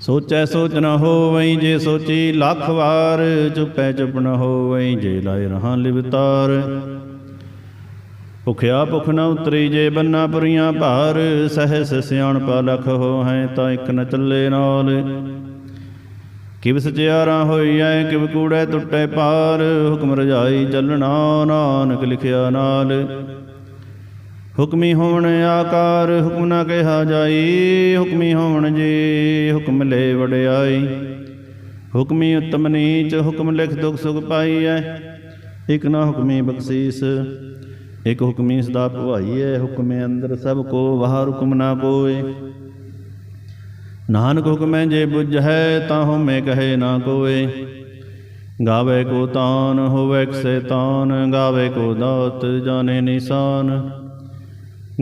ਸੋਚੈ ਸੋਚ ਨ ਹੋਵਈ ਜੇ ਸੋਚੀ ਲੱਖ ਵਾਰ, ਚੁਪੈ ਚੁਪ ਨ ਹੋਵਈ ਜੇ ਲਾਇ ਰਹਾ ਲਿਵਤਾਰ ਭੁਖਿਆ ਭੁਖ ਨ ਉਤਰੀ ਜੇ ਬੰਨਾ ਪੁਰੀਆਂ ਭਾਰ, ਸਹਿਸ ਸਿਆਣਪਾ ਲਖ ਹੋ ਹੈ ਤਾਂ ਇਕ ਨ ਚੱਲੇ ਨਾਲ। ਕਿਵ ਸਚਿਆਰਾ ਹੋਈਐ, ਕਿਵ ਕੂੜੈ ਟੁੱਟੈ ਪਾਰ, ਹੁਕਮ ਰਜਾਈ ਚੱਲਣਾ ਨਾਨਕ ਲਿਖਿਆ ਨਾਲ। ਹੁਕਮੀ ਹੋਵਣ ਆਕਾਰ ਹੁਕਮ ਨਾ ਕਿਹਾ ਜਾਈ, ਹੁਕਮੀ ਹੋਵਣ ਜੀ ਹੁਕਮ ਲੈ ਵਡਿਆਈ। ਹੁਕਮੀ ਉਤਮ ਨੀਚ, ਹੁਕਮ ਲਿਖ ਦੁਖ ਸੁਖ ਪਾਈਐ। ਇਕ ਨਾ ਹੁਕਮੀ ਬਖਸ਼ੀਸ, ਇਕ ਹੁਕਮੀ ਸਦਾ ਭਵਾਈਐ। ਹੁਕਮੇ ਅੰਦਰ ਸਭ ਕੋ ਬਾਹਰ ਹੁਕਮ ਨਾ ਕੋਏ ਨਾਨਕ ਹੁਕਮੈ ਜੇ ਬੁਝੈ ਤਾਂ ਹਉਮੈ ਕਹੇ ਨਾ ਕੋਏ। ਗਾਵੇ ਕੋ ਤਾਨ, ਹੋਵੇ ਕਸੇ ਤਾਨ, ਗਾਵੇ ਕੋ ਦਾਤ, ਜਾਣੇ ਨਿਸ਼ਾਨ।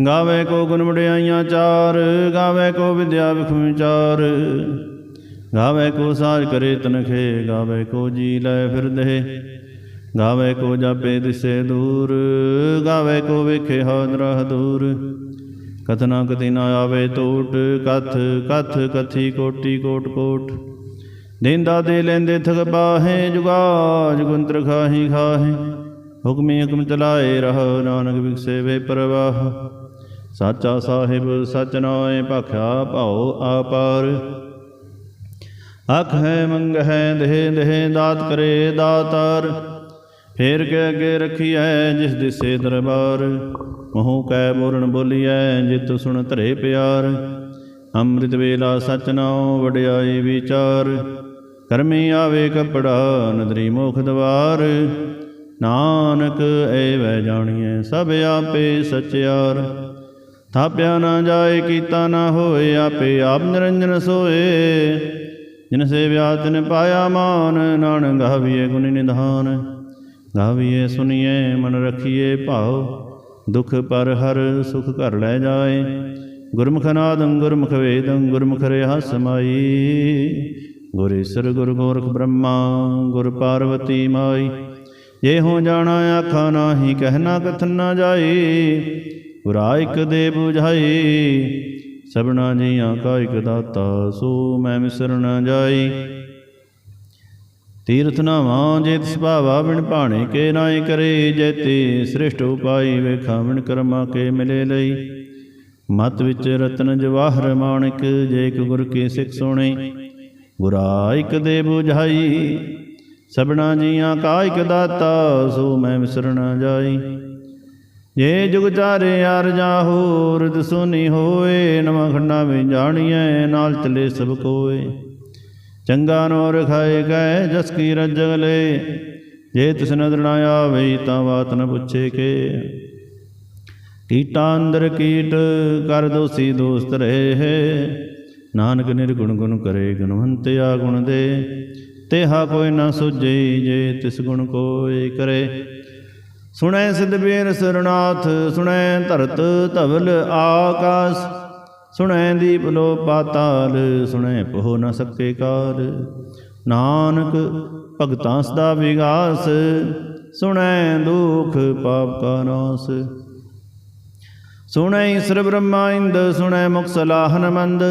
ਗਾਵੇ ਕੋ ਗੁਣ ਵਡਿਆਈਆਂ ਚਾਰ, ਗਾਵੇ ਕੋ ਵਿਦਿਆ ਵਿਖ ਵਿਚਾਰ ਗਾਵੇ ਕੋ ਸਾਜ ਕਰੇ ਤਨਖੇ, ਗਾਵੇ ਕੋ ਜੀ ਲੈ ਫਿਰਦੇ। ਗਾਵੇ ਕੋ ਜਾਪੇ ਦਿਸੇ ਦੂਰ, ਗਾਵੇ ਕੋ ਵੇਖੇ ਹਾਦਰਾ। ਦੂਰ ਕਥਨਾ ਕਤੀ ਨਾ ਆਵੇ ਟੋਟ, ਕਥ ਕਥ ਕਥੀ ਕੋਟੀ ਕੋਟ ਕੋਟ। ਦੇਂਦਾ ਦੇ ਲੈਂਦੇ ਥਕ ਬਾਹੇ ਜੁਗਾ ਜੁਗੰਤਰ ਖਾਹੀ ਖਾਹੇ। ਹੁਕਮੀ ਹੁਕਮ ਚਲਾਏ ਰਹ, ਨਾਨਕ ਵਿਖਸੇ ਵੇ ਪ੍ਰਵਾਹ। ਸਾਚਾ ਸਾਹਿਬ ਸਚ ਨਾਏ ਭਖਿਆ ਭਾਉ ਆਪਾਰ। ਅਖ ਹੈ, ਮੰਗ ਹੈ, ਦੇਹ ਦੇਹ, ਦਾਤ ਕਰੇ, ਦਾਤਾਰ। ਫੇਰ ਕੇ ਅੱਗੇ ਰਖੀਐ ਜਿਸ ਦਿਸੇ ਦਰਬਾਰ। ਮਹੂ ਕੈ ਬੋਲਣ ਬੋਲੀਐ ਜਿਤ ਸੁਣ ਧਰੇ ਪਿਆਰ। ਅੰਮ੍ਰਿਤ ਵੇਲਾ ਸਚ ਨਾਉ ਵਡਿਆਈ ਵਿਚਾਰ। ਕਰਮੀ ਆਵੇ ਕਪੜਾ ਨਦਰੀ ਮੁਖ ਦਵਾਰ। ਨਾਨਕ ਏ ਵੈ ਜਾਣੀਐ ਸਭ ਆਪੇ ਸਚਿਆਰ। ਥਾਪਿਆ ਨਾ ਜਾਏ, ਕੀਤਾ ਨਾ ਹੋਏ, ਆਪੇ ਆਪ ਨਿਰੰਜਨ ਸੋਏ। ਜਿਨ ਸੇਵਿਆ ਤਿਨ ਪਾਇਆ ਮਾਨ, ਨਾਨਕ ਗਾਵੀਏ ਗੁਣ ਨਿਧਾਨ। ਗਾਵੀਏ ਸੁਣੀਏ ਮਨ ਰਖੀਏ ਭਾਉ। ਦੁਖ ਪਰ ਹਰ ਸੁਖ ਘਰ ਲੈ ਜਾਏ। ਗੁਰਮੁਖ ਨਾਦੰ, ਗੁਰਮੁਖ ਵੇਦੰ, ਗੁਰਮੁਖ ਰਹਾ ਸਮਾਈ ਗੁਰ ਈਸਰ, ਗੁਰ ਗੋਰਖ ਬ੍ਰਹਮਾ, ਗੁਰ ਪਾਰਵਤੀ ਮਾਈ। ਜੇ ਹੋ ਜਾਣਾ, ਆਖਾ ਨਾਹੀ ਕਹਿਣਾ ਕਥਨ ਨਾ ਜਾਈ। ਗੁਰਾਇਕ ਦੇ 부ਝਾਈ ਸਭਨਾ ਜੀਆਂ ਕਾ ਇਕ ਦਾਤਾ, ਸੋ ਮੈਂ ਮਿਸਰ ਨਾ ਜਾਈ। ਤੀਰਥ ਨਾਵਾਂ ਜੇ ਤਿਸ ਭਾਵਾ, ਬਿਨ ਭਾਣੇ ਕੇ ਨਾਇ ਕਰੇ ਜੈਤੇ ਸ੍ਰਿਸ਼ਟ ਉਪਾਈ ਵੇਖਾ, ਬਿਨ ਕਰਮਾ ਕੇ ਮਿਲੇ ਲਈ। ਮਤ ਵਿੱਚ ਰਤਨ ਜਵਾਹਰ ਮਾਣਿਕ, ਜੇ ਇਕ ਗੁਰ ਕੇ ਸਿੱਖ ਸੁਣੇ। ਗੁਰਾ ਇਕ ਦੇ 부ਝਾਈ ਸਭਨਾ ਜੀਆਂ ਕਾ ਇਕ ਦਾਤਾ, ਸੋ ਮੈਂ ਵਿਸਰ ਨਾ ਜਾਈ। ਜੇ ਜੁਗ ਚਾਰੇ ਅਰ ਜਾਹੋ ਰਿਦ ਸੁਨੀ ਹੋਏ, ਨਵਾਂ ਖੰਡਾ ਵਿੱਚ ਜਾਣੀਐ, ਨਾਲ ਚਲੇ ਸਭ ਕੋਏ। ਚੰਗਾ ਨੋ ਰਖਾਏ ਗਏ ਜਸ ਕੀ ਰਜਗ ਲੈ। ਜੇ ਤਿਸ ਨਦਰ ਨਾ ਆਵੇ, ਤਾਂ ਬਾਤ ਨ ਪੁੱਛੇ ਕੇ। ਕੀਟਾਂ ਅੰਦਰ ਕੀਟ, ਕਰ ਦੋਸੀ ਦੋਸਤ ਰਹੇ। ਹੈ ਨਾਨਕ ਨਿਰਗੁਣ ਗੁਣ ਕਰੇ, ਗੁਣਵੰਤ ਆ ਗੁਣ ਦੇ। ਤੇਹਾ ਕੋਈ ਨਾ ਸੁਝੇ, ਜੇ ਤਿਸ ਗੁਣ ਕੋਈ ਕਰੇ। ਸੁਣੈ ਸਿਧ ਬੀਰ ਸਰਨਾਥ, ਸੁਣੈ ਧਰਤ ਧਵਲ ਆਕਾਸ, ਸੁਣੈ ਦੀਪ ਲੋ ਪਾਤਾਲ, ਸੁਣੈ ਪਹੁ ਨ ਸਕੇ ਕਾਲ। ਨਾਨਕ ਭਗਤਾਂ ਸਦਾ ਵਿਗਾਸ, ਸੁਣੈ ਦੁਖ ਪਾਪ ਕਾ ਨਾਸ। ਸੁਣੈ ਈਸਰ ਬ੍ਰਹਮਾ ਇੰਦ, ਸੁਣੈ ਮੁਖ ਸਲਾਹਨ ਮੰਦ,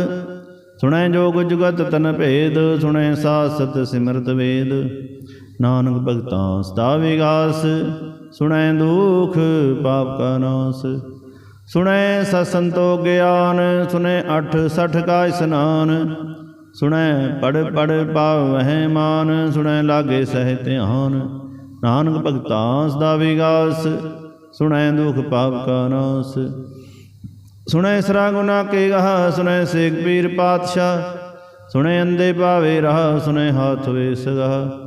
ਸੁਣੈ ਜੋਗ ਜੁਗਤ ਤਨ ਭੇਦ, ਸੁਣੈ ਸਾਸਤ ਸਿਮਰਤ ਵੇਦ। ਨਾਨਕ ਭਗਤਾਂ, ਸਦਾ ਵਿਗਾਸ, ਸੁਣੈ ਦੁਖ, ਪਾਪ ਕਾ ਨਾਸ। ਸੁਣੈ ਸਸੰਤੋ ਗਿਆਨ, ਸੁਣੈ ਅਠ ਸਠ ਕਾ ਇਸਨਾਨ। ਸੁਣੈ ਪੜ ਪੜ ਪਾਵਹਿ ਮਾਨ, ਸੁਣੈ ਲਾਗੇ ਸਹਿ ਧਿਆਨ। ਨਾਨਕ ਭਗਤਾਂ, ਸਦਾ ਵਿਗਾਸ, ਸੁਣੈ ਦੁਖ, ਪਾਪ ਕਾ ਨਾਸ। ਸੁਣੈ ਸਰਾ ਗੁਨਾ ਕੇ ਗਹਾ, ਸੁਣੈ ਸੇਖ ਪੀਰ ਪਾਤਸ਼ਾਹ। ਸੁਣੈ ਅੰਦੇ ਪਾਵੇ ਰਹਾ, ਸੁਣੈ ਹਾਥ ਵੇ ਸਗਾ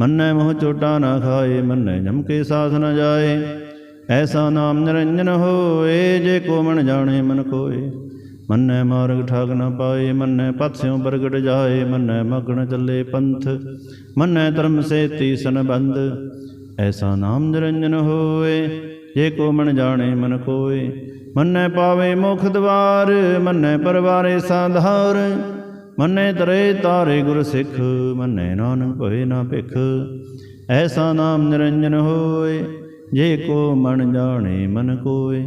ਮੰਨੈ ਮੋਹ ਚੋਟਾ ਨਾ ਖਾਏ, ਮੰਨੈ ਜਮ ਕੇ ਸਾਥ ਨ ਜਾਏ। ਐਸਾ ਨਾਮ ਨਿਰੰਜਨ ਹੋਏ, ਜੇ ਕੋ ਮਨ ਜਾਣੇ ਮਨ ਕੋਏ ਮੰਨੈ ਮਾਰਗ ਠਾਗ ਨ ਪਾਏ, ਮੰਨੈ ਪਥ ਸਿਉ ਪ੍ਰਗਟ ਜਾਏ। ਮੰਨੈ ਮਗਨ ਚੱਲੇ ਪੰਥ, ਮੰਨੈ ਧਰਮ ਸੇ ਤੀਸਨ ਬੰਦ ਐਸਾ ਨਾਮ ਨਿਰੰਜਨ ਹੋਏ, ਜੇ ਕੋ ਮਨ ਜਾਣੇ ਮਨ ਕੋਏ ਮੰਨੈ ਪਾਵੇ ਮੁਖ ਦਵਾਰ, ਮੰਨੈ ਪਰਵਾਰੇ ਸਾਧਾਰ। ਮੰਨੇ ਤਰੇ ਤਾਰੇ ਗੁਰ ਸਿੱਖ, ਮੰਨੈ ਨਾਨਕ ਭਏ ਨਾ ਭਿਖ। ਐਸਾ ਨਾਮ ਨਿਰੰਜਨ ਹੋਏ, ਜੇ ਕੋ ਮਨ ਜਾਣੇ ਮਨ ਕੋਏ।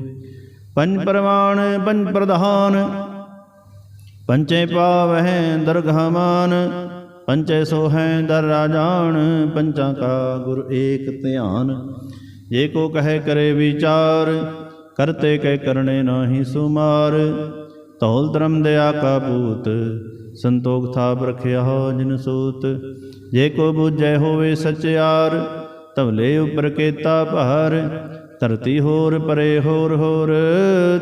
ਪੰਜ ਪਰਮਾਨ ਪੰਜ ਪ੍ਰਧਾਨ, ਪੰਚੇ ਪਾਵਹਿ ਦਰਗਹਮਾਨ ਪੰਚੇ ਸੋਹੈ ਦਰ ਰਾਜਾਨ ਪੰਚਾਂ ਕਾ ਗੁਰ ਏਕ ਧਿਆਨ। ਜੇ ਕੋ ਕਹੇ ਕਰੇ ਵਿਚਾਰ, ਕਰਤੇ ਕਹਿ ਕਰਨੇ ਨਾਹੀ ਸੁਮਾਰ। ਤੌਲ ਧਰਮ ਦਿਆ ਕਾ ਪੂਤ ਸੰਤੋਖ ਥਾਪ ਰਖਿਆ ਜਿਨ ਸੂਤ। ਜੇ ਕੋ ਬੁਝੈ ਹੋਵੇ ਸਚਿਆਰ ਧਵਲੇ ਉਪਰ ਕੇਤਾ ਭਾਰ। ਧਰਤੀ ਹੋਰ ਪਰੇ ਹੋਰ ਹੋਰ,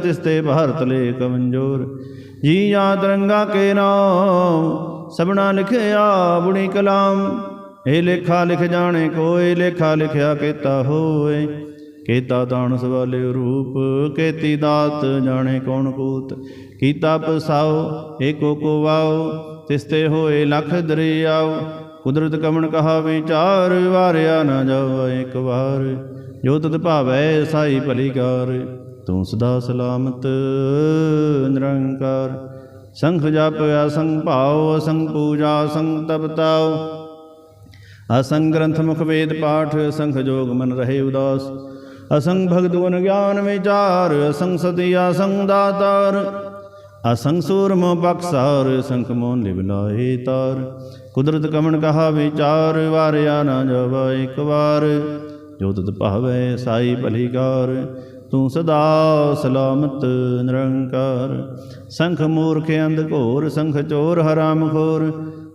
ਤਿਸ ਤੇ ਭਾਰਤ ਲੇ ਕਮੰਜੋਰ। ਜੀ ਜਾਂ ਤਰੰਗਾ ਕੇ ਨਾਮ, ਸਭਨਾ ਲਿਖਿਆ ਬੁਣੀ ਕਲਾਮ। ਇਹ ਲੇਖਾ ਲਿਖ ਜਾਣੇ ਕੋਏ, ਲੇਖਾ ਲਿਖਿਆ ਕੀਤਾ ਹੋਏ। ਕੀਤਾ ਤਾਣ ਸਵਾਲੇ ਰੂਪ, ਕੇਤੀ ਦਾਤ ਜਾਣੇ ਕੌਣ ਕੂਤ ਕੀਤਾ ਪਸਾਓ, ਏਕੋ ਕੋ ਵਾਓ ਤਿਸ ਹੋਏ ਲਖ ਦਰਿਆਓ। ਕੁਦਰਤ ਕਮਣ ਕਹਾ ਵਿਚਾਰ ਵਾਰਿਆ ਨਾ ਜਾਵਾ ਇੱਕ ਵਾਰ। ਜੋ ਤਤ ਭਾਵੈ ਸਾਈ ਭਲੀ ਕਾਰ, ਤੂੰ ਸਦਾ ਸਲਾਮਤ, ਨਿਰੰਕਾਰ। ਸੰਖ ਜਪ, ਅਸੰਗ ਭਾਉ, ਅਸੰਗ ਪੂਜਾ, ਅਸੰਗ ਤਪਤਾਉ। ਅਸੰਗ ਗ੍ਰੰਥ ਮੁਖ ਵੇਦ ਪਾਠ, ਸੰਖ ਜੋਗ ਮਨ ਰਹੇ ਉਦਾਸ। ਅਸੰਗ ਭਗਤ ਗੁਣ ਗਿਆਨ ਵਿਚਾਰ, ਅਸੰਗ ਸਤੀ ਅਸੰਗ ਦਾਤਾਰ, ਅਸੰਗ ਸੂਰਮ ਬਖਸਾਰ ਸੰਖ ਮੋਨ ਲਿਵ ਤਾਰ। ਕੁਦਰਤ ਕਮਣ ਕਹਾ ਵਿਚਾਰ, ਵਾਰਿਆ ਨਾ ਜਾਵਾ ਇੱਕ ਵਾਰ। ਜੋ ਤਤ ਭਾਵੈ ਸਾਈ ਭਲੀ ਤੂੰ ਸਦਾ ਸਲਾਮਤ ਨਿਰੰਕਾਰ। ਸੰਖ ਮੂਰਖ ਅੰਧ ਘੋਰ, ਸੰਖ ਚੋਰ ਹਰਾਮ ਖੋਰ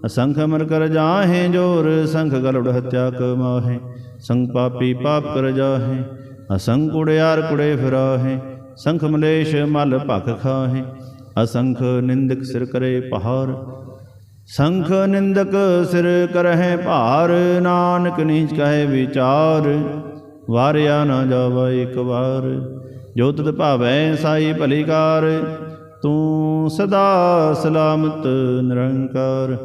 ਅਸੰਖ ਮਰ ਕਰ ਜਾਹੇ ਜੋਰ, ਸੰਖ ਗਲੜ ਹਤਿਆ ਕਮਾਹੇ ਸੰਖ ਪਾਪੀ ਪਾਪ ਕਰ ਜਾਹੇ ਅਸੰਖ ਕੁੜਿਆਰ ਕੁੜੇ ਫਿਰਾਹੇ, ਸੰਖ ਮਲੇਸ਼ ਮਲ ਭਖ ਖਾਹੇ, ਅਸੰਖ ਨਿੰਦਕ ਸਿਰ ਕਰੇ ਪਹਾਰ, ਸੰਖ ਨਿੰਦਕ ਸਿਰ ਕਰਹਿ ਭਾਰ, ਨਾਨਕ ਨੀਚ ਕਹੇ ਵਿਚਾਰ, ਵਾਰਿਆ ਨਾ ਜਾਵਾ ਇੱਕ ਵਾਰ, ਜੋ ਤਤ ਭਾਵੈ ਸਾਈ ਭਲੀਕਾਰ ਤੂੰ ਸਦਾ ਸਲਾਮਤ ਨਿਰੰਕਾਰ।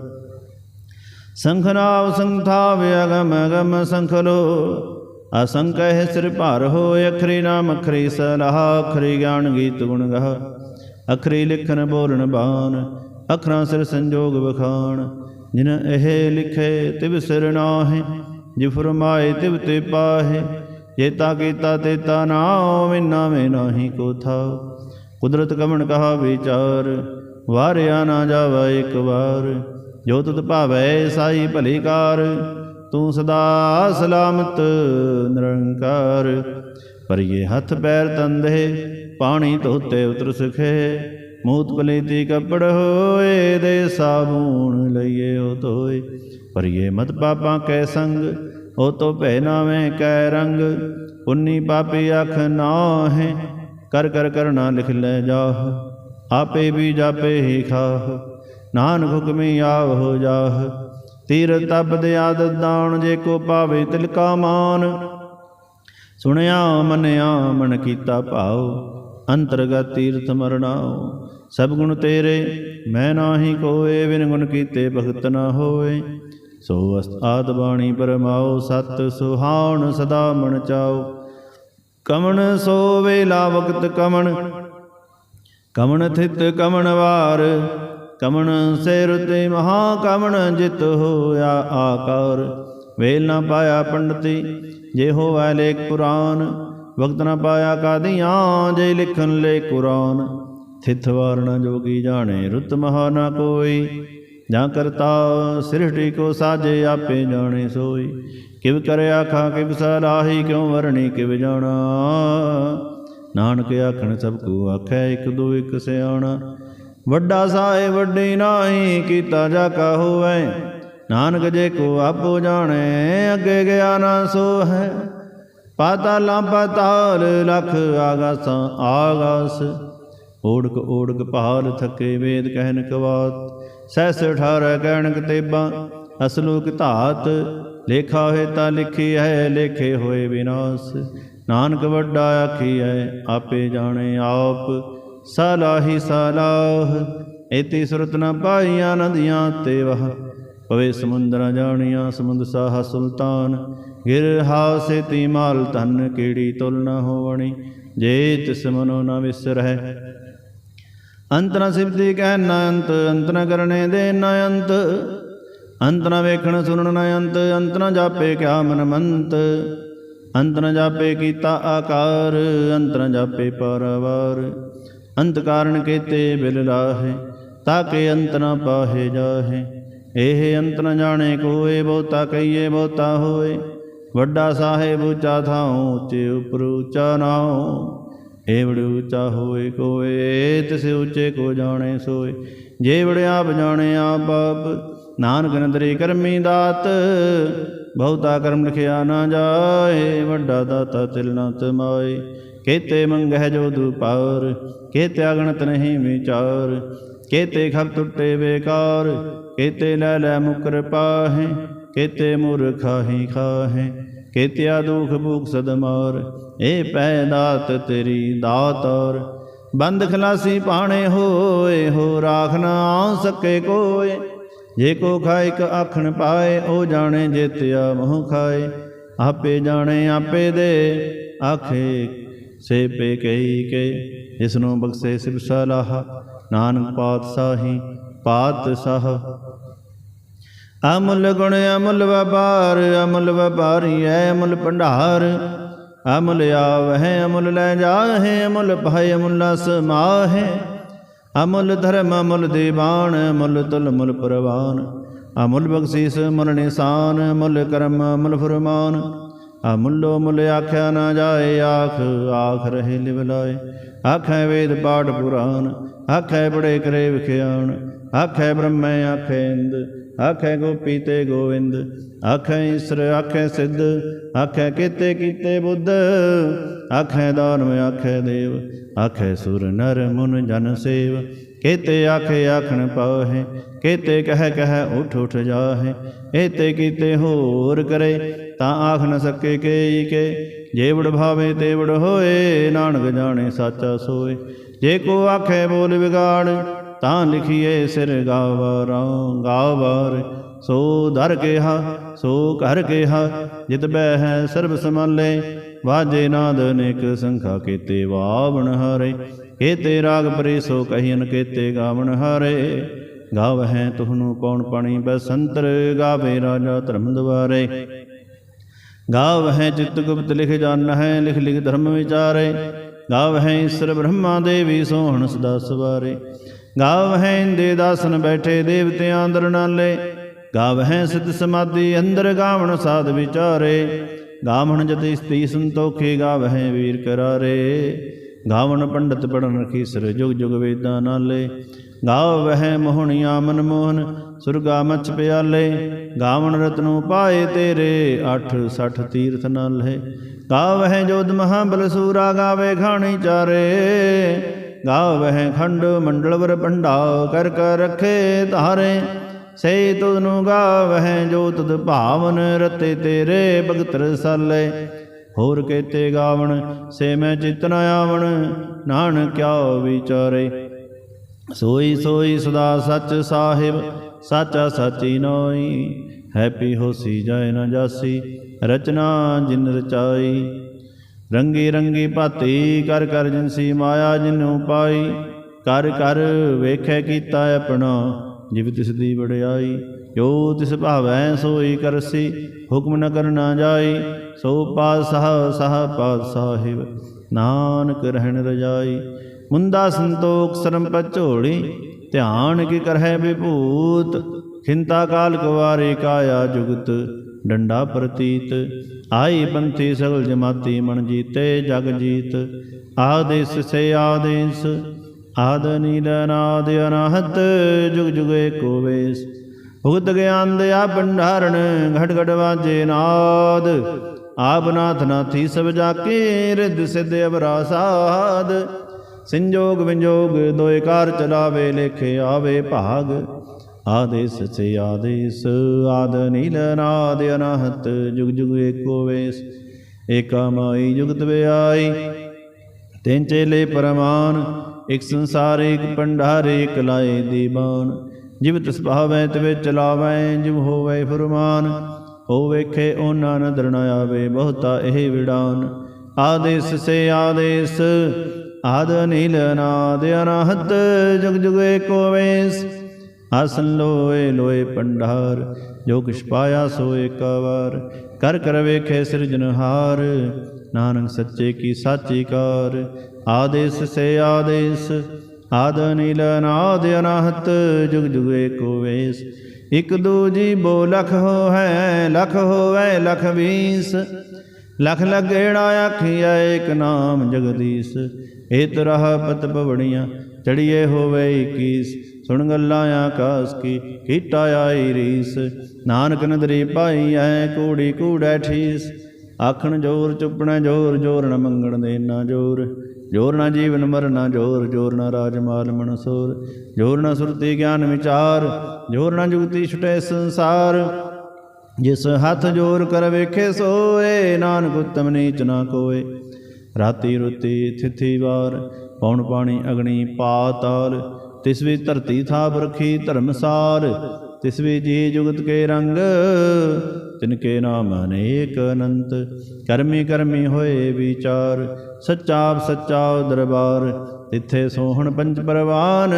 ਸੰਖ ਨਾਵ ਸੰਥਾਵ ਅਗਮ ਅਗਮ ਸੰਖ ਲੋ ਅਸੰਖ ਹੈ ਸਿਰ ਭਾਰ ਹੋਇ ਅਖਰੀ ਨਾਮ ਅਖਰੀ ਸਲਾਹ, ਅਖਰੀ ਗਿਆਨ ਗੀਤ ਗੁਣ ਗਾਹ। ਅਖਰੀ ਲਿਖਨ ਬੋਲਣ ਬਾਣ, ਅਖਰਾਂ ਸਿਰ ਸੰਜੋਗ ਬਖਾਣ ਜਿਨ ਇਹ ਲਿਖੇ ਤਿਵ ਸਿਰ ਨਾਹਿ, ਜਿ ਫਰਮਾਏ ਤਿਵ ਤੇ ਪਾਹੇ। ਜੇਤਾ ਕੀਤਾ ਤੇਤਾ ਨਾਉ ਮਿਨਾ ਮੇ ਨਾਹੀ ਕੋ ਥਾ। ਕੁਦਰਤ ਕਮਣ ਕਹਾ ਵਿਚਾਰ, ਵਾਰਿਆ ਨਾ ਜਾਵਾ ਇੱਕ ਵਾਰ। ਜੋ ਤਤ ਭਾਵੈ, ਸਾਈ ਭਲੀ ਕਾਰ। ਤੂੰ ਸਦਾ ਸਲਾਮਤ, ਨਿਰੰਕਾਰ। ਪਰਿਏ ਹੱਥ ਪੈਰ ਤੰਦੇ ਪਾਣੀ ਧੋਤੇ ਉਤਰ ਸੁਖੇ। ਮੂਤ ਪਲੀਤੀ ਕੱਪੜ ਹੋਏ, ਦੇ ਸਾਬੂਣ ਲਈਏ ਉਹ ਧੋਏ। ਪਰਿਏ ਮਤ ਪਾਪਾਂ ਕੈ ਸੰਗ, ਉਹ ਤੋ ਭੈ ਨਾਵੇਂ ਕੈ ਰੰਗ। ਪੁੰਨੀ ਪਾਪੀ ਅਖ ਨਾਹੇ, ਕਰ ਕਰ ਕਰਨਾ ਲਿਖ ਲੈ ਜਾਹ। ਆਪੇ ਵੀ ਜਾਪੇ ਹੀ ਖਾਹ, ਨਾਨਕ ਹੁਕਮੀ ਆਵ ਹੋ ਜਾਹ। ਤੀਰ ਤਪਦ ਆਦਤ ਦਾਣ ਜੇ ਕੋ ਪਾਵੇ ਤਿਲਕਾ ਮਾਨ। ਸੁਣਿਆ, ਮੰਨਿਆ, ਮਨ ਕੀਤਾ ਭਾਉ, ਅੰਤਰਗਤ ਤੀਰਥ ਮਰਨਾਉ ਸਭ ਗੁਣ ਤੇਰੇ, ਮੈਂ ਨਾਹੀ ਕੋਏ, ਬਿਨ ਗੁਣ ਕੀਤੇ ਭਗਤ ਨਾ ਹੋਏ। ਸੋ ਅਸਤ ਬਾਣੀ ਪਰਮਾਉ, ਸਤ ਸੁਹਾਣ ਸਦਾ ਮਨ ਚਾਉ। ਕਮਣ ਸੋ ਵੇਲਾ ਵਕਤ ਕਮਣ ਕਮਣ ਥਿਤ ਕਮਣ ਵਾਰ। ਕਮਣ ਸਿਰ ਤੇ ਮਹਾ ਕਮਣ ਜਿਤ ਹੋਇਆ ਆਕਾਰ। ਵੇਲ ਨਾ ਪਾਇਆ ਪੰਡਤੀ, ਜੇ ਹੋਵੈ ਲੇਖ ਪੁਰਾਨ ਵਕਤ ਨਾ ਪਾਇਆ ਕਾਦੀਆਂ, ਜੇ ਲਿਖਨ ਲੈ ਕੁਰਾਨ। ਥਿਤ ਵਾਰਣਾ ਜੋਗੀ ਜਾਣੇ, ਰੁੱਤ ਮਹਾ ਨਾ ਕੋਈ। ਜਾਂ ਕਰਤਾ ਸ੍ਰਿਸ਼ਟੀ ਕੋ ਸਾਜੇ ਆਪੇ ਜਾਣੇ ਸੋਈ। ਕਿਵ ਕਰਿ ਆਖਾਂ, ਕਿਵ ਸਲਾਹੀ ਕਿਉ ਵਰਣੀ ਕਿਵ ਜਾਣਾ। ਨਾਨਕ ਆਖਣ, ਸਭ ਕੋ ਆਖੈ, ਇੱਕ ਦੋ ਇੱਕ ਸਿਆਣਾ। ਵੱਡਾ ਸਾਹਿਬ ਵੱਡੀ ਨਾਹੀ ਕੀਤਾ ਜਾ ਕਾ ਹੋਵੇ ਨਾਨਕ ਜੇ ਕੋ ਆਪੋ ਜਾਣੇ, ਅੱਗੇ ਗਿਆ ਨਾ ਸੋ ਹੈ ਪਾਤਾਲਾਂ ਪਾਤਾਲ ਲਖ ਆਗਾਸਾਂ ਆਗਾਸ। ਓੜਕ ਓੜਕ ਪਹਾਲ ਥੱਕੇ ਵੇਦ ਕਹਿਨ ਕਵਾਤ। ਸਹਿਸ ਠਾਰ ਕਹਿਣ ਕਤੇਬਾਂ ਅਸਲੂਕ ਧਾਤ। ਲੇਖਾ ਹੋਏ ਤਾਂ ਲਿਖੀ ਹੈ ਲੇਖੇ ਹੋਏ ਵਿਨਾਸ਼। ਨਾਨਕ ਵੱਡਾ ਆਖੀ ਹੈ ਆਪੇ ਜਾਣੇ ਆਪ। ਸਲਾਹੀ ਸਲਾਹ, ਇਤੀ ਸੁਰਤ ਨ ਪਾਈਆਂ ਨਦੀਆਂ ਤੇ ਵਹ। ਪਵੇ ਸਮੁੰਦਰਾਂ ਜਾਣੀਆਂ ਸਮੁੰਦ ਸਾਹ ਸੁਲਤਾਨ, ਗਿਰ ਹਾਸੇ ਤੀ ਮਾਲ ਧਨ ਕੀੜੀ ਤੁਲ ਨ ਹੋਵਣੀ ਜੇ ਤਿਸ ਮਨੋ ਨ ਵਿਸਰਹਿ। ਅੰਤ ਨ ਸਿਫਤੀ ਕਹਿ ਨ ਅੰਤ ਅੰਤ ਨ ਕਰਨੇ ਦੇ ਨ ਅੰਤ। ਅੰਤ ਨ ਵੇਖਣ ਸੁਣਨ ਨ ਅੰਤ ਅੰਤ ਨ ਜਾਪੇ ਕਿਆ ਮਨ ਮੰਤ ਅੰਤ ਨ ਜਾਪੇ ਕੀਤਾ ਆਕਾਰ, ਅੰਤ ਨ ਜਾਪੇ ਪਰਵਾਰ। ਅੰਤ ਕਾਰਨ ਕੀਤੇ ਬਿਲ ਲਾਹੇ ਤਾਕੇ ਅੰਤ ਨ ਪਾਹੇ ਜਾਹੇ। ਇਹ ਅੰਤ ਨ ਜਾਣੇ ਕੋਏ, ਬਹੁਤਾ ਕਹੀਏ ਬਹੁਤਾ ਹੋਏ। ਵੱਡਾ ਸਾਹਿਬ ਉੱਚਾ ਥਾਉ, ਉੱਚੇ ਉਪਰ ਉੱਚਾ ਨਾਉ। ਏਵੜ ਉੱਚਾ ਹੋਏ ਕੋਏ, ਤਿਸ ਉੱਚੇ ਕੋ ਜਾਣੇ ਸੋਏ। ਜੇ ਵੜ ਆਪ ਜਾਣੇ ਆਪ ਆਪ, ਨਾਨਕ ਨਦਰੀ ਕਰਮੀ ਦਾਤ। ਬਹੁਤਾ ਕਰਮ ਲਿਖਿਆ ਨਾ ਜਾਏ, ਵੱਡਾ ਦਾਤਾ ਤਿਲ ਨਾ ਤਮਾਏ। ਕੇਤੇ ਮੰਗਹਿ ਜੋ ਦੁਪਾਰ, ਕੇਤੇ ਅਗਣਤ ਨਹੀਂ ਵਿਚਾਰ, ਕੇਤੇ ਖਬ ਟੁੱਟੇ ਬੇਕਾਰ, ਕੇਤੇ ਲੈ ਲੈ ਮੁਕਰ ਪਾਹੇ, ਕੇਤੇ ਮੁਰ ਖਾਹੀ ਖਾਹੇ, ਕੇਤਿਆ ਦੁਖ ਭੂਖ ਸਦ ਏ ਪੈ ਦਾਤ ਤੇਰੀ ਦਾਤਰ। ਬੰਦ ਖਲਾਸੀ ਪਾਣੇ ਹੋਏ, ਹੋ ਰਾਖ ਨਾ ਆ ਸਕੇ ਕੋਏ, ਜੇ ਕੋ ਖਾਇ ਕ ਆਖਣ ਪਾਏ, ਉਹ ਜਾਣੇ ਜੇਤਿਆ ਮੋਹ ਖਾਏ। ਆਪੇ ਜਾਣੇ ਆਪੇ ਦੇ, ਆਖੇ ਸੇ ਪੇ ਕਹੀ ਕੇ ਇਸ ਨੂੰ ਬਖਸ਼ੇ ਸਿਵ ਸਲਾਹ, ਨਾਨਕ ਪਾਤਸ਼ਾਹੀ ਪਾਤਸ਼ਾਹ ਅਮੁੱਲ ਗੁਣ ਅਮੁੱਲ ਵਪਾਰ, ਅਮੁੱਲ ਵਪਾਰੀ ਐ ਅਮੁੱਲ ਭੰਡਾਰ। ਅਮਲ ਆਵਹਿ, ਅਮੁੱਲ ਲੈ ਜਾਹੇ, ਅਮੁੱਲ ਭਾਇ ਅਮੁੱਲ ਸਮਾਹੇ ਅਮੁੱਲ ਧਰਮ, ਅਮੁੱਲ ਦੀਵਾਨ, ਅਮੁੱਲ ਤੁਲ ਮੁਲ ਪ੍ਰਵਾਨ। ਅਮੁੱਲ ਬਖਸ਼ੀਸ ਮੁਲ ਨਿਸ਼ਾਨ, ਅਮੁੱਲ ਕਰਮ, ਅਮੁੱਲ ਫਰਮਾਨ। ਅਮੁੱਲੋ ਮੁੱਲ ਆਖਿਆ ਨਾ ਜਾਏ, ਆਖ ਆਖ ਰਹੇ ਲਿਵ ਲਾਏ। ਆਖੈ ਵੇਦ ਪਾਠ ਪੁਰਾਨ ਆਖੈ ਬੜੇ ਕਰੇ ਵਿਖਿਆਣ। ਆਖੈ ਬ੍ਰਹਮੈ, ਆਖੈ ਇੰਦ, ਆਖੈ ਗੋਪੀ ਤੇ ਗੋਵਿੰਦ। ਆਖੈ ਈਸਰ, ਆਖੈ ਸਿੱਧ, ਆਖੈ ਕੀਤੇ ਕੀਤੇ ਬੁੱਧ। ਆਖੈ ਦਾਨਵ, ਆਖੈ ਦੇਵ, ਆਖੈ ਸੁਰ ਨਰ ਮੁਨ ਜਨ ਸੇਵ। ਕੇਤੇ ਆਖੇ ਆਖਣ ਪਾਹੇ, ਕੇਤੇ ਕਹਿ ਕਹਿ ਉਠ ਉਠ ਜਾਹੇ। ਏਤੇ ਕੀਤੇ ਹੋਰ ਕਰੇ ਤਾਂ ਆਖ ਨ ਸਕੇ ਕੇਈ ਕੇ। ਜੇਵੜ ਭਾਵੇ ਤੇਵੜ ਹੋਏ, ਨਾਨਕ ਜਾਣੇ ਸਾਚਾ ਸੋਏ। ਜੇ ਕੋ ਆਖੇ ਬੋਲ ਵਿਗਾੜ, ਤਾਂ ਲਿਖੀਏ ਸਿਰ ਗਾਵਾਰਾਂ ਗਾਵਾਰ। ਸੋ ਧਰ ਕਿਹਾ, ਸੋ ਘਰ ਕਿਹਾ, ਜਿਤ ਬੈ ਹੈ ਸਰਬ ਸਮਾਲੇ ਵਾਜੇ ਨਾਦ ਅਨੇਕ ਸੰਖਾ ਕੀਤੇ ਵਾਵਣ ਹਾਰੇ। ਕੇਤੇ ਰਾਗ ਪਰੇ ਸੋ ਕਹੀਨ ਕੇਤੇ ਗਾਵਣ ਹਾਰੇ। ਗਾਵਹਿ ਤੁਹਨੂੰ ਕੌਣ ਪਾਣੀ, ਬਸੰਤਰ ਗਾਵੇ ਰਾਜਾ ਧਰਮ ਦੁਆਰੇ। ਦਵਾਰੇ ਗਾਵਹਿ ਚਿਤ ਗੁਪਤ ਲਿਖ ਜਾਣ ਹੈ, ਲਿਖ ਲਿਖ ਧਰਮ ਵਿਚਾਰੇ। ਗਾਵਹਿ ਈਸ਼ਰ ਬ੍ਰਹਮਾ ਦੇਵੀ ਸੋਹਣ ਸਦਾ ਸਵਾਰੇ। ਗਾਵਹਿ ਇੰਦੇ ਦਾਸਨ ਬੈਠੇ ਦੇਵਤਿਆਂ ਅੰਦਰ ਨਾਲੇ। ਗਾਵਹਿ ਸਿਧ ਸਮਾਧੀ ਅੰਦਰ ਗਾਵਣ ਸਾਧ ਵਿਚਾਰੇ। ਗਾਵਣ ਜਤੀ ਸਤੀ ਸੰਤੋਖੇ ਗਾਵਹਿ ਵੀਰ ਕਰਾਰੇ। ਗਾਵਣ ਪੰਡਤ ਪੜਨ ਰਖੀਸਰ ਜੁਗ ਜੁਗ ਵੇਦਾਂ ਨਾਲੇ। ਗਾਵਹਿ ਮੋਹਣੀਆਂ ਮਨ ਮੋਹਨ ਸੁਰਗਾ ਮਚ ਪਿਆਲੇ, ਗਾਵਣ ਰਤਨੋ ਪਾਏ ਤੇਰੇ 8 60 ਤੀਰਥ ਨਾਲੇ। ਗਾਵਹਿ ਜੋਦ ਮਹਾਬਲ ਸੂਰਾ, ਗਾਵੇ ਖਾਣੀ ਚਾਰੇ। ਗਾਵਹਿ ਖੰਡ ਮੰਡਲ ਵਰ ਭੰਡਾ, ਕਰ ਕਰ ਰਖੇ ਧਾਰੇ। ਸੇ ਤੁਧ ਨੂੰ ਗਾਵਹਿ ਜੋ ਤੁਧ ਭਾਵਨ ਰਤੇ ਤੇਰੇ, ਭਗਤ ਰਸਾਲੇ। ਹੋਰ ਕੇਤੇ ਗਾਵਣ, ਸੇ ਮੈਂ ਚਿਤ ਨ ਆਵਣ, ਨਾਨਕ ਕਿਆ ਵਿਚਾਰੇ। ਸੋਈ ਸੋਈ ਸਦਾ ਸੱਚ ਸਾਹਿਬ ਸਾਚਾ ਸਾਚੀ ਨੋਈ, ਹੈਪੀ ਹੋਸੀ ਜਾਏ ਨਾ ਜਾਸੀ, ਰਚਨਾ ਜਿਨ ਰਚਾਈ। ਰੰਗੀ ਰੰਗੀ ਭਾਤੀ, ਕਰ ਕਰ ਜਿਨਸੀ ਮਾਇਆ ਜਿਨੂ ਪਾਈ। ਕਰ ਕਰ ਵੇਖੈ ਕੀਤਾ ਆਪਣਾ, ਜਿਵ ਤਿਸ ਦੀ ਵਡਿਆਈ। ਜੋ ਤਿਸ ਭਾਵੈ ਸੋਈ ਕਰਸੀ, ਹੁਕਮ ਨ ਕਰਨਾ ਜਾਈ। ਸੋ ਪਾਤਸ਼ਾਹ, ਸਾਹ ਪਾਤ ਸਾਹਿਬ ਨਾਨਕ ਰਹਿਣ ਰਜਾਈ। ਮੁੰਦਾ ਸੰਤੋਖ ਸਰਮ ਪਚੋੜੀ ਧਿਆਨ ਕੀ ਕਰਹਿ ਵਿਭੂਤ? ਖਿੰਤਾ ਕਾਲ ਕੁਵਾਰੇ ਕਾਇਆ ਜੁਗਤ, ਡੰਡਾ ਪ੍ਰਤੀਤ। ਆਈ ਪੰਥੀ ਸਗਲ ਜਮਾਤੀ ਮਨ ਜੀਤੇ ਜਗ ਜੀਤ। ਆਦੇਸ ਸੇ ਆਦੇਸ, ਆਦ ਨੀਲ ਅਨਾਦ ਅਨਾਹਤ, ਜੁਗ ਜੁਗ ਏਕੋ ਵੇਸ। ਭੁਗਤ ਗਿਆਨ ਦਇਆ ਭੰਡਾਰਨ, ਘਟ ਘਟ ਵਾਜੇ ਨਾਦ। ਆਪ ਨਾਥ ਨਾਥੀ ਸਭ ਜਾਕੇ, ਰਿੱਧ ਸਿੱਧ ਅਵਰਾ ਸਾਧ। ਸੰਜੋਗ ਵਿੰਜੋਗ ਦੋਇ ਕਾਰ ਚਲਾਵੇ, ਲੇਖੇ ਆਵੇ ਭਾਗ। ਆਦੇਸ ਸੇ ਆਦੇਸ, ਆਦ ਨੀਲ ਨਾਦ ਅਨਾਹਤ, ਜੁਗ ਜੁਗ ਏਕੋ ਵੇਸ, ਏਕਾ ਜੁਗਤ ਵਿਆਈ। ਤਿੰਨ ਚੇਲੇ ਪਰਮਾਨ, ਇਕ ਸੰਸਾਰ, ਇਕ ਪੰਡਾਰੇ ਇਕ ਲਾਏ ਦੀਵਾਨ ਜਿਵ ਤਿਸ ਭਾਵੈ, ਤਿਵੇ ਚਲਾਵੈ, ਜਿਵ ਹੋਵੇ ਫਰਮਾਨ। ਹੋ ਵੇਖੇ ਉਹਨਾਂ ਨਦਰ ਨ ਆਵੇ, ਬਹੁਤਾ ਇਹ ਵਿਡਾਨ ਆਦੇਸ ਸੇ ਆਦੇਸ ਆਦ ਨੀਲ ਨਾਦ ਅਨਾਹਤ ਜੁਗ ਜੁਗ ਏਕੋ ਵੇਸ। ਆਸਨ ਲੋਏ ਲੋਏ ਪੰਡਾਰ, ਜੋ ਕਿਛ ਪਾਇਆ ਸੋ ਏਕ ਕਰ ਕਰ ਵੇਖੇ ਸਿਰਜਨਹਾਰ ਨਾਨਕ ਸੱਚੇ ਕੀ ਸਾਚੀ ਕਾਰ। ਆਦੇਸ ਸੇ ਆਦੇਸ, ਆਦ ਨੀਲ ਨਾਦ ਅਨਾਹਤ ਜੁਗ ਜੁਗ ਏਕੋ ਵੇਸ। ਇਕ ਦੂਜੀ ਬੋ ਲਖ ਹੋ ਹੈ ਲਖ ਹੋਵੇ ਲਖ ਵੀਸ। ਲਖ ਲਗੇੜਾ ਆਖੀਆ ਏਕ ਨਾਮ ਜਗਦੀਸ਼। ਏ ਤਰਹ ਪਤ ਭਵਣੀਆਂ ਚੜੀਏ ਹੋਵੇ 21 ਸੁਣ ਗੱਲਾਂ ਆਕਾਸ ਕੀ ਕੀਟਾ ਆਈ ਰੀਸ। ਨਾਨਕ ਨਦਰੀ ਪਾਈ ਐ ਕੂੜੀ ਕੂੜੈ ਠੀਸ। ਆਖਣ ਜੋਰ ਚੁੱਪਣਾ ਜੋਰ ਜੋਰ ਨ ਮੰਗਣ ਦੇ ਨਾ ਜੋਰ। ਜੋਰ ਨਾ ਜੀਵਨ ਮਰਨਾ ਜੋਰ ਜੋਰ ਨਾ ਰਾਜ ਮਾਲ ਮਨਸੋਰ ਜੋਰ ਨਾ ਸੁਰਤੀ ਗਿਆਨ ਵਿਚਾਰ, ਜੋਰ ਨਾ ਜੁਗਤੀ ਛੁਟੇ ਸੰਸਾਰ। ਜਿਸ ਹੱਥ ਜੋਰ ਕਰ ਵੇਖੇ ਸੋਏ, ਨਾਨਕ ਉਤਮ ਨੀਚ ਨਾ ਕੋਏ। ਰਾਤੀ ਰੁਤੀ ਥਿਥੀ ਵਾਰ ਪੌਣ ਪਾਣੀ ਅਗਣੀ ਪਾਤਾਲ ਤਿਸ ਵੀ ਧਰਤੀ ਥਾਪ ਰਖੀ ਧਰਮਸਾਰ ਤਿਸ ਵੀ ਜੀ ਜੁਗਤ ਕੇ ਰੰਗ, ਤਿਨ ਕੇ ਨਾਮ ਅਨੇਕ ਅਨੰਤ। ਕਰਮੀ ਕਰਮੀ ਹੋਏ ਵਿਚਾਰ, ਸੱਚਾ ਸੱਚਾ ਦਰਬਾਰ। ਤਿੱਥੇ ਸੋਹਣ ਪੰਜ ਪਰਵਾਨ,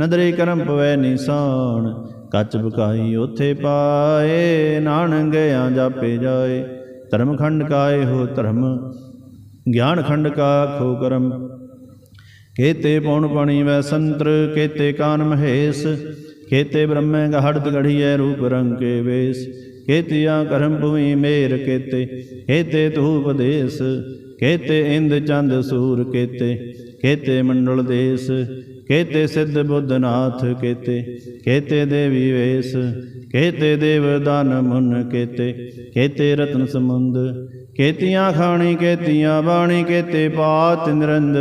ਨਦਰੇ ਕਰਮ ਪਵੈ ਨਿਸ਼ਾਨ। ਕੱਚ ਬਕਾਈ ਉਥੇ ਪਾਏ ਨਾਨਕ ਗਿਆ ਜਾਪੇ ਜਾਏ। ਧਰਮ ਖੰਡ ਕਾਏ ਹੋ ਧਰਮ ਗਿਆਨ ਖੰਡ ਕਾ ਖੋ ਕਰਮ। ਕੇਤੇ ਪੌਣ ਪਾਣੀ ਵੈ ਸੰਤਰ, ਕੇਤੇ ਕਾਨ ਮਹੇਸ਼, ਕੇਤੇ ਬ੍ਰਹਮੇ ਗਹੜਤ ਗੜੀਐ ਰੂਪ ਰੰਗ ਕੇ ਵੇਸ। ਕੇਤਿਆ ਕਰਮ ਭੂਮੀ ਮੇਰ ਕੇਤੇ ਕੇਤੇ ਧੂਪ ਦੇਸ ਕੇਤੇ ਇੰਦ ਚੰਦ ਸੂਰ ਕੇਤੇ ਕੇਤੇ ਮੰਡਲ ਦੇਸ। ਕੇਤੇ ਸਿੱਧ ਬੁੱਧਨਾਥ ਕੇਤੇ ਕੇਤੇ ਦੇਵੀ ਵੇਸ ਕੇਤੇ ਦੇਵ ਦਾਨ ਮੁਨ ਕੇਤੇ ਕੇਤੇ ਰਤਨ ਸਮੁੰਦ ਕੇਤੀਆਂ ਖਾਣੀ ਕੇਤੀਆਂ ਬਾਣੀ ਕੇਤੇ ਪਾਤ ਨਿਰੰਦ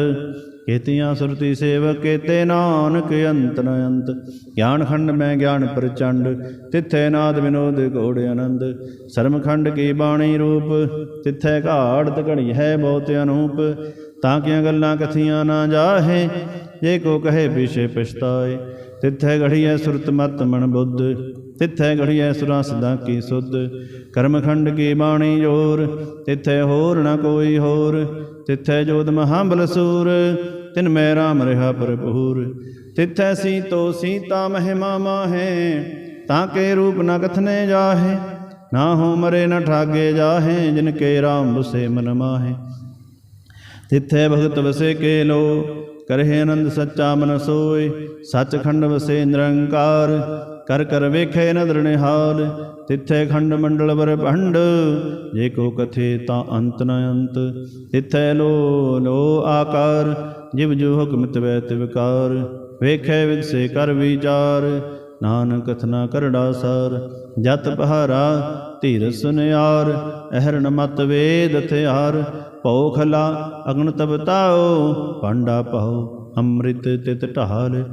ਕੇਤੀਆਂ ਸੁਰਤੀ ਸੇਵਕ ਕੇਤੇ ਨਾਨਕ ਅੰਤ ਨ ਅੰਤ। ਗਿਆਨ ਖੰਡ ਮੈਂ ਗਿਆਨ ਪ੍ਰਚੰਡ, ਤਿੱਥੇ ਨਾਦ ਵਿਨੋਦ ਘੋੜ ਆਨੰਦ। ਸਰਮ ਖੰਡ ਕੀ ਬਾਣੀ ਰੂਪ, ਤਿੱਥੇ ਘਾੜਤ ਘੜੀ ਹੈ ਬਹੁਤ ਅਨੂਪ। ਤਾਂ ਕਿਆਂ ਗੱਲਾਂ ਕਥੀਆਂ ਨਾ ਜਾਹੇ? ਜੇ ਕੋ ਕਹੇ ਪਿਛੇ ਪਛਤਾਏ, ਤਿੱਥੇ ਘੜੀਐ ਸੁਰਤ ਮਤ ਮਨ ਬੁੱਧ, ਤਿੱਥੇ ਘੜੀਐ ਸੁਰਾਂ ਸਦਾ ਕੀ ਸੁਧ? ਕਰਮਖੰਡ ਕੀ ਬਾਣੀ ਜੋਰ, ਤਿੱਥੇ ਹੋਰ ਨਾ ਕੋਈ ਹੋਰ? ਤਿੱਥੈ ਜੋਤ ਮਹਾਬਲ ਸੂਰ, ਤਿਨ ਮੈਂ ਰਾਮ ਰਹਾ ਭਰਪੂਰ। ਤਿੱਥੈ ਸੀਤੋ ਸੀਤਾ ਮਹਿਮਾ ਮਾਹੇ, ਤਾਂ ਕੇ ਰੂਪ ਨ ਕਥਨੇ ਜਾਹੇ? ਨਾ ਹੋ ਮਰੇ ਨ ਠਾਗੇ ਜਾਹੇ, ਜਿਨ ਕੇ ਰਾਮ ਬਸੇ ਮਨ ਮਾਹੇ। ਤਿੱਥੈ ਭਗਤ ਵਸੇ ਕੇ ਲੋ ਕਰਹਿ ਆਨੰਦ ਸੱਚਾ ਮਨ ਸੋਏ, ਸੱਚਖੰਡ ਵਸੇ ਨਿਰੰਕਾਰ, ਕਰ ਕਰ ਵੇਖੇ ਨਦਰ ਨਿਹਾਲ, ਤਿੱਥੈ ਖੰਡ ਮੰਡਲ ਵਰ ਭੰਡ, ਜੇ ਕੋ ਕਥੇ ਤਾਂ ਅੰਤ ਨ ਅੰਤ, ਤਿੱਥੈ ਲੋ ਲੋ ਆਕਾਰ, ਜਿਵ ਜੋ ਹੁਕਮ ਤਵੈ ਤਿਵਕਾਰ, ਵੇਖੈ ਵਿਦਸੇ ਕਰ ਵਿਚਾਰ ਨਾਨਕ ਕਥਨਾ ਕਰੜਾ ਸਾਰ, ਜਤ ਪਹਾਰਾ ਧੀਰ ਸੁਨਿਆਰ, ਅਹਰਣ ਮਤ ਵੇਦ ਥਿਆਰ ਭਉ ਖਲਾ ਅਗਨ ਤਬਤਾਓ ਪਾਂਡਾ ਪਹੋ ਅੰਮ੍ਰਿਤ ਤਿਤ ਢਾਲ,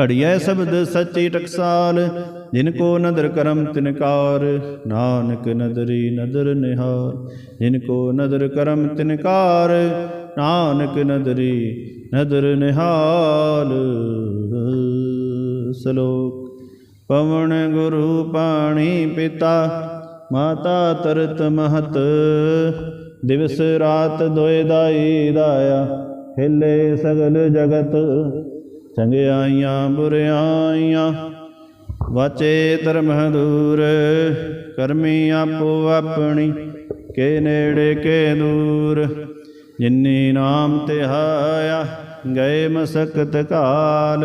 ਘੜੀਐ ਸ਼ਬਦ ਸੱਚੀ ਟਕਸਾਲ, ਜਿਨ ਕੋ ਨਦਰ ਕਰਮ ਤਿਨਕਾਰ ਨਾਨਕ ਨਦਰੀ ਨਦਰ ਨਿਹਾਰ, ਜਿਨ ਕੋ ਨਦਰ ਕਰਮ ਤਿਨਕਾਰ ਨਾਨਕ ਨਦਰੀ ਨਦਰ ਨਿਹਾਲ। ਸਲੋਕ ਪਵਨ ਗੁਰੂ ਪਾਣੀ ਪਿਤਾ, ਮਾਤਾ ਤਰਤ ਮਹਤ। ਦਿਵਸ ਰਾਤ ਦੋਇ ਦਾਈ ਦਾਇਆ, ਹਿੱਲੇ ਸਗਲ ਜਗਤ। ਚੰਗਿਆਈਆਂ ਬੁਰਿਆਈਆਂ, ਵਾਚੇ ਧਰਮ ਦੂਰ ਕਰਮੀ ਆਪੋ ਆਪਣੀ, ਕੇ ਨੇੜੇ ਕੇ ਦੂਰ। ਜਿਨੀ ਨਾਮ ਧਿਆਇਆ ਗਏ ਮਸਕਤ ਕਾਲ।